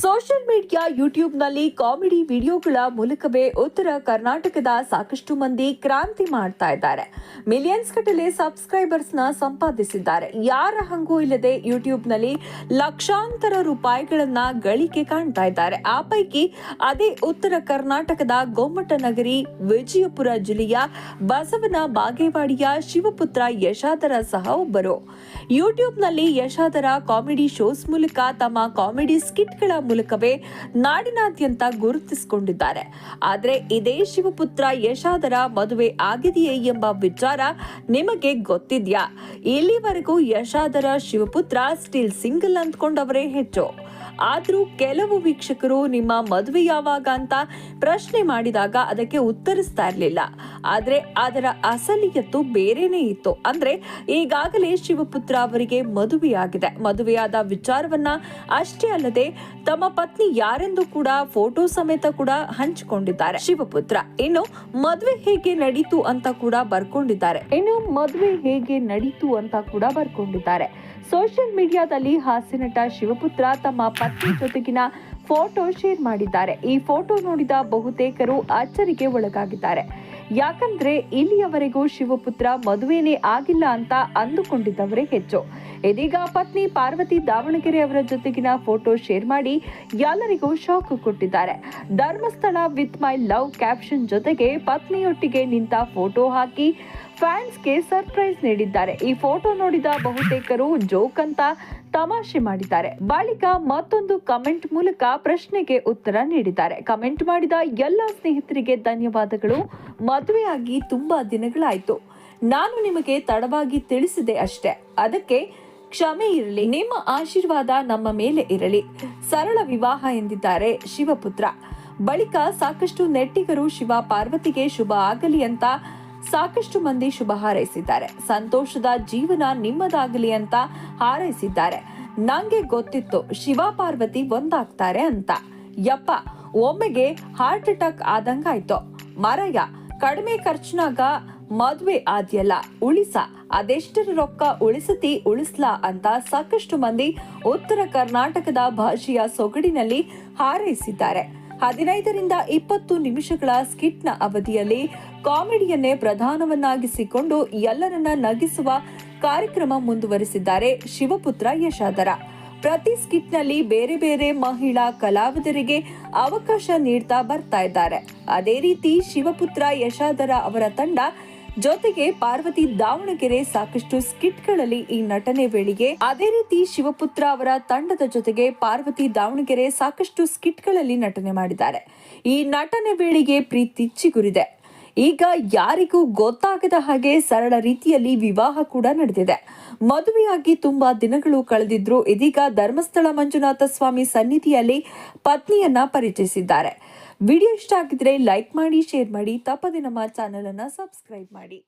Social media ಯೂಟ್ಯೂಬ್ನಲ್ಲಿ comedy ವಿಡಿಯೋಗಳ ಮೂಲಕವೇ ಉತ್ತರ ಕರ್ನಾಟಕದ ಸಾಕಷ್ಟು ಮಂದಿ ಕ್ರಾಂತಿ ಮಾಡ್ತಾ ಇದ್ದಾರೆ. ಮಿಲಿಯನ್ಸ್ ಗಟ್ಟಲೆ ಸಬ್ಸ್ಕ್ರೈಬರ್ಸ್ನ ಸಂಪಾದಿಸಿದ್ದಾರೆ. ಯಾರ ಹಂಗೂ ಇಲ್ಲದೆ ಯೂಟ್ಯೂಬ್ನಲ್ಲಿ ಲಕ್ಷಾಂತರ ರೂಪಾಯಿಗಳನ್ನ ಗಳಿಕೆ ಕಾಣ್ತಾ ಇದ್ದಾರೆ. ಆ ಪೈಕಿ ಅದೇ ಉತ್ತರ ಕರ್ನಾಟಕದ ಗೊಮ್ಮಟ ನಗರಿ ವಿಜಯಪುರ ಜಿಲ್ಲೆಯ ಬಸವನ ಬಾಗೇವಾಡಿಯ ಶಿವಪುತ್ರ ಯಶಾದರ ಸಹ ಒಬ್ಬರು. ಯೂಟ್ಯೂಬ್ನಲ್ಲಿ ಯಶಾದರ ಕಾಮಿಡಿ ಶೋಸ್ ಮೂಲಕ ತಮ್ಮ ಕಾಮಿಡಿ ಸ್ಕಿಟ್ಗಳ ಮೂಲಕವೇ ನಾಡಿನಾದ್ಯಂತ ಗುರುತಿಸಿಕೊಂಡಿದ್ದಾರೆ. ಆದರೆ ಇದೇ ಶಿವಪುತ್ರ ಯಶಾದರ ಮದುವೆ ಆಗಿದೆಯೇ ಎಂಬ ವಿಚಾರ ನಿಮಗೆ ಗೊತ್ತಿದ್ಯಾ? ಇಲ್ಲಿವರೆಗೂ ಯಶಾದರ ಶಿವಪುತ್ರ ಸ್ಟಿಲ್ ಸಿಂಗಲ್ ಅಂದ್ಕೊಂಡವರೇ ಹೆಚ್ಚು. ಆದರೂ ಕೆಲವು ವೀಕ್ಷಕರು ನಿಮ್ಮ ಮದುವೆ ಯಾವಾಗ ಅಂತ ಪ್ರಶ್ನೆ ಮಾಡಿದಾಗ ಅದಕ್ಕೆ ಉತ್ತರಿಸ್ತಾ ಇರಲಿಲ್ಲ. ಆದರೆ ಅದರ ಅಸಲಿಯತ್ತು ಬೇರೆನೇ ಇತ್ತು. ಅಂದ್ರೆ ಈಗಾಗಲೇ ಶಿವಪುತ್ರ ಅವರಿಗೆ ಮದುವೆಯಾಗಿದೆ. ಮದುವೆಯಾದ ವಿಚಾರವನ್ನ ಅಷ್ಟೇ ಅಲ್ಲದೆ ತಮ್ಮ ಪತ್ನಿ ಯಾರೆಂದು ಕೂಡ ಫೋಟೋ ಸಮೇತ ಕೂಡ ಹಂಚಿಕೊಂಡಿದ್ದಾರೆ ಶಿವಪುತ್ರ. ಇನ್ನು ಮದುವೆ ಹೇಗೆ ನಡೀತು ಅಂತ ಕೂಡ ಬರ್ಕೊಂಡಿದ್ದಾರೆ. ಇನ್ನು ಮದುವೆ ಹೇಗೆ ನಡೀತು ಅಂತ ಕೂಡ ಬರ್ಕೊಂಡಿದ್ದಾರೆ. ಸೋಷಿಯಲ್ ಮೀಡಿಯಾದಲ್ಲಿ ಹಾಸ್ಯ ನಟ ಶಿವಪುತ್ರ ತಮ್ಮ ಪತ್ನಿ ಜೊತೆಗಿನ ಫೋಟೋ ಶೇರ್ ಮಾಡಿದ್ದಾರೆ. ಈ ಫೋಟೋ ನೋಡಿದ ಬಹುತೇಕರು ಅಚ್ಚರಿಗೆ ಒಳಗಾಗಿದ್ದಾರೆ. ಯಾಕಂದ್ರೆ ಇಲ್ಲಿಯವರೆಗೂ ಶಿವಪುತ್ರ ಮದುವೆನೇ ಆಗಿಲ್ಲ ಅಂತ ಅಂದುಕೊಂಡಿದ್ದವರೇ ಹೆಚ್ಚು. ಇದೀಗ ಪತ್ನಿ ಪಾರ್ವತಿ ದಾವಣಗೆರೆ ಅವರ ಜೊತೆಗಿನ ಫೋಟೋ ಶೇರ್ ಮಾಡಿ ಎಲ್ಲರಿಗೂ ಶಾಕ್ ಕೊಟ್ಟಿದ್ದಾರೆ. Dharmasthala with my love caption ಜೊತೆಗೆ ಪತ್ನಿಯೊಟ್ಟಿಗೆ ನಿಂತ ಫೋಟೋ ಹಾಕಿ ಫ್ಯಾನ್ಸ್ಗೆ ಸರ್ಪ್ರೈಸ್ ನೀಡಿದ್ದಾರೆ. ಈ ಫೋಟೋ ನೋಡಿದ ಬಹುತೇಕರು ಜೋಕ್ ಅಂತ ತಮಾಷೆ ಮಾಡಿದ್ದಾರೆ. ಬಳಿಕ ಮತ್ತೊಂದು ಕಮೆಂಟ್ ಮೂಲಕ ಪ್ರಶ್ನೆಗೆ ಉತ್ತರ ನೀಡಿದ್ದಾರೆ. ಕಮೆಂಟ್ ಮಾಡಿದ ಎಲ್ಲ ಸ್ನೇಹಿತರಿಗೆ ಧನ್ಯವಾದಗಳು. ಮದುವೆಯಾಗಿ ತುಂಬಾ ದಿನಗಳಾಯಿತು. ನಾನು ನಿಮಗೆ ತಡವಾಗಿ ತಿಳಿಸಿದೆ ಅಷ್ಟೇ. ಅದಕ್ಕೆ ಕ್ಷಮೆ ಇರಲಿ. ನಿಮ್ಮ ಆಶೀರ್ವಾದ ನಮ್ಮ ಮೇಲೆ ಇರಲಿ. ಸರಳ ವಿವಾಹ ಎಂದಿದ್ದಾರೆ ಶಿವಪುತ್ರ. ಬಳಿಕ ಸಾಕಷ್ಟು ನೆಟ್ಟಿಗರು ಶಿವ ಪಾರ್ವತಿಗೆ ಶುಭ ಆಗಲಿ ಅಂತ ಸಾಕಷ್ಟು ಮಂದಿ ಶುಭ ಹಾರೈಸಿದ್ದಾರೆ. ಸಂತೋಷದ ಜೀವನ ನಿಮ್ಮದಾಗಲಿ ಅಂತ ಹಾರೈಸಿದ್ದಾರೆ. ನಂಗೆ ಗೊತ್ತಿತ್ತು ಶಿವ ಪಾರ್ವತಿ ಒಂದಾಗ್ತಾರೆ ಅಂತ. ಯಪ್ಪ, ಒಮ್ಮೆಗೆ ಹಾರ್ಟ್ ಅಟ್ಯಾಕ್ ಆದಂಗಾಯ್ತು. ಮರಯ್ಯ, ಕಡಿಮೆ ಖರ್ಚಿನಾಗ ಮದ್ವೆ ಆದ್ಯಲ್ಲ, ಉಳಿಸ. ಅದೆಷ್ಟರ ರೊಕ್ಕ ಉಳಿಸತಿ, ಉಳಿಸ್ಲಾ ಅಂತ ಸಾಕಷ್ಟು ಮಂದಿ ಉತ್ತರ ಕರ್ನಾಟಕದ ಭಾಷೆಯ ಸೊಗಡಿನಲ್ಲಿ ಹಾರೈಸಿದ್ದಾರೆ. ಹದಿನೈದರಿಂದ ಇಪ್ಪತ್ತು ನಿಮಿಷಗಳ ಸ್ಕಿಟ್ನ ಅವಧಿಯಲ್ಲಿ ಕಾಮಿಡಿಯನ್ನೇ ಪ್ರಧಾನವನ್ನಾಗಿಸಿಕೊಂಡು ಎಲ್ಲರನ್ನ ನಗಿಸುವ ಕಾರ್ಯಕ್ರಮ ಮುಂದುವರೆಸಿದ್ದಾರೆ ಶಿವಪುತ್ರ ಯಶಾದರ ಪ್ರತಿ ಸ್ಕಿಟ್ನಲ್ಲಿ ಬೇರೆ ಬೇರೆ ಮಹಿಳಾ ಕಲಾವಿದರಿಗೆ ಅವಕಾಶ ನೀಡ್ತಾ ಬರ್ತಾ ಇದ್ದಾರೆ. ಅದೇ ರೀತಿ ಶಿವಪುತ್ರ ಯಶಾದರ ಅವರ ತಂಡ ಜೊತೆಗೆ ಪಾರ್ವತಿ ದಾವಣಗೆರೆ ಸಾಕಷ್ಟು ಸ್ಕಿಟ್ಗಳಲ್ಲಿ ಈ ನಟನೆ ವೇಳೆಗೆ ಅದೇ ರೀತಿ ಶಿವಪುತ್ರ ಅವರ ತಂಡದ ಜೊತೆಗೆ ಪಾರ್ವತಿ ದಾವಣಗೆರೆ ಸಾಕಷ್ಟು ಸ್ಕಿಟ್ಗಳಲ್ಲಿ ನಟನೆ ಮಾಡಿದ್ದಾರೆ. ಈ ನಟನೆ ವೇಳೆಗೆ ಪ್ರೀತಿ ಚಿಗುರಿದೆ. ಈಗ ಯಾರಿಗೂ ಗೊತ್ತಾಗದ ಹಾಗೆ ಸರಳ ರೀತಿಯಲ್ಲಿ ವಿವಾಹ ಕೂಡ ನಡೆದಿದೆ. ಮದುವೆಯಾಗಿ ತುಂಬಾ ದಿನಗಳು ಕಳೆದಿದ್ರು ಇದೀಗ ಧರ್ಮಸ್ಥಳ ಮಂಜುನಾಥ ಸ್ವಾಮಿ ಸನ್ನಿಧಿಯಲ್ಲಿ ಪತ್ನಿಯನ್ನ ಪರಿಚಯಿಸಿದ್ದಾರೆ. ವಿಡಿಯೋ ಇಷ್ಟ ಆಗಿದ್ರೆ ಲೈಕ್ ಮಾಡಿ ಶೇರ್ ಮಾಡಿ ತಪ್ಪದೆ ನಮ್ಮ ಚಾನಲನ್ನು ಸಬ್ಸ್ಕ್ರೈಬ್ ಮಾಡಿ.